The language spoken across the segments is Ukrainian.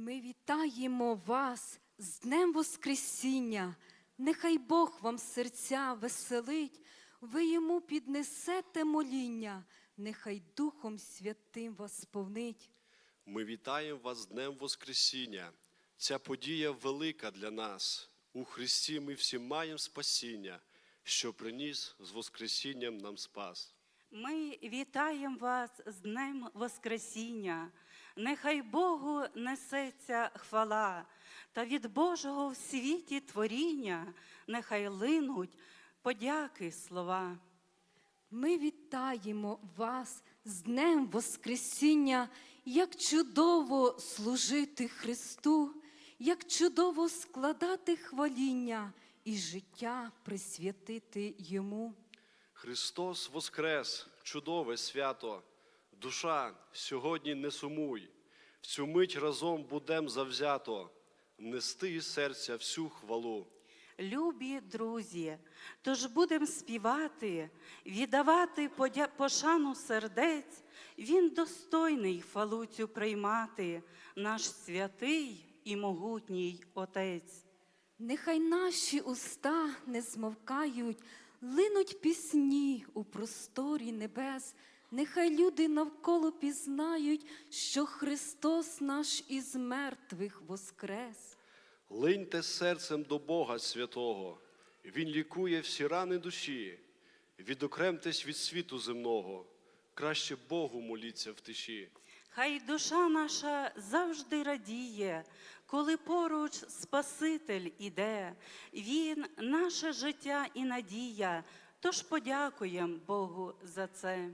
Ми вітаємо вас з Днем Воскресіння. Нехай Бог вам серця веселить, ви йому піднесете моління, нехай Духом Святим вас сповнить. Ми вітаємо вас з Днем Воскресіння. Ця подія велика для нас. У Христі ми всі маємо спасіння, що приніс з Воскресінням нам спас. Ми вітаємо вас з Днем Воскресіння. Нехай Богу несеться хвала, та від Божого в світі творіння нехай линуть подяки слова. Ми вітаємо вас з Днем Воскресіння, як чудово служити Христу, як чудово складати хваління і життя присвятити Йому. Христос Воскрес, чудове свято, душа, сьогодні не сумуй, в цю мить разом будем завзято нести із серця всю хвалу. Любі друзі, тож будемо співати, віддавати пошану сердець, він достойний хвалу цю приймати, наш святий і могутній Отець. Нехай наші уста не змовкають, линуть пісні у просторі небес. Нехай люди навколо пізнають, що Христос наш із мертвих воскрес. Линьте серцем до Бога святого, Він лікує всі рани душі. Відокремтесь від світу земного, краще Богу моліться в тиші. Хай душа наша завжди радіє, коли поруч Спаситель іде, Він наше життя і надія, тож подякуємо Богу за це.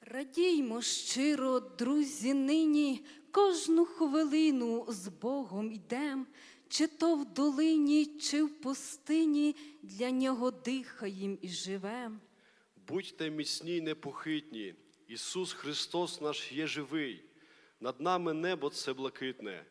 Радіймо щиро, друзі, нині, кожну хвилину з Богом йдем, чи то в долині, чи в пустині, для нього дихаєм і живем. Будьте міцні й непохитні, Ісус Христос наш є живий, над нами небо це блакитне,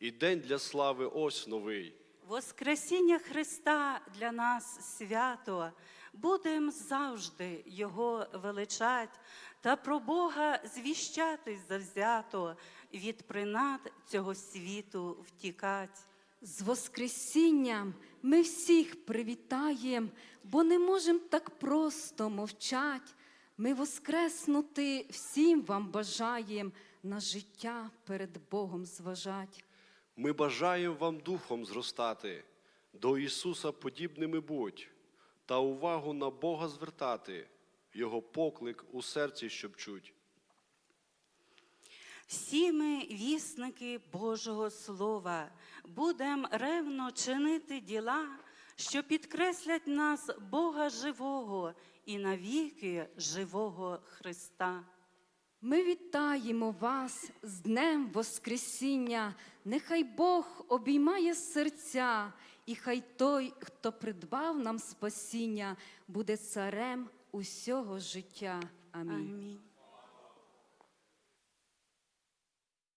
і день для слави ось новий. Воскресіння Христа для нас свято, будем завжди Його величать та про Бога звіщати завзято, від принад цього світу втікать. З Воскресінням ми всіх привітаєм, бо не можем так просто мовчать. Ми воскреснути всім вам бажаєм, на життя перед Богом зважать. Ми бажаємо вам духом зростати, до Ісуса подібними будь, та увагу на Бога звертати, Його поклик у серці, щоб чуть. Всі ми вісники Божого Слова, будем ревно чинити діла, що підкреслять нас Бога живого і навіки живого Христа. Ми вітаємо вас з Днем Воскресіння. Нехай Бог обіймає серця, і хай той, хто придбав нам спасіння, буде царем усього життя. Амінь. Амінь.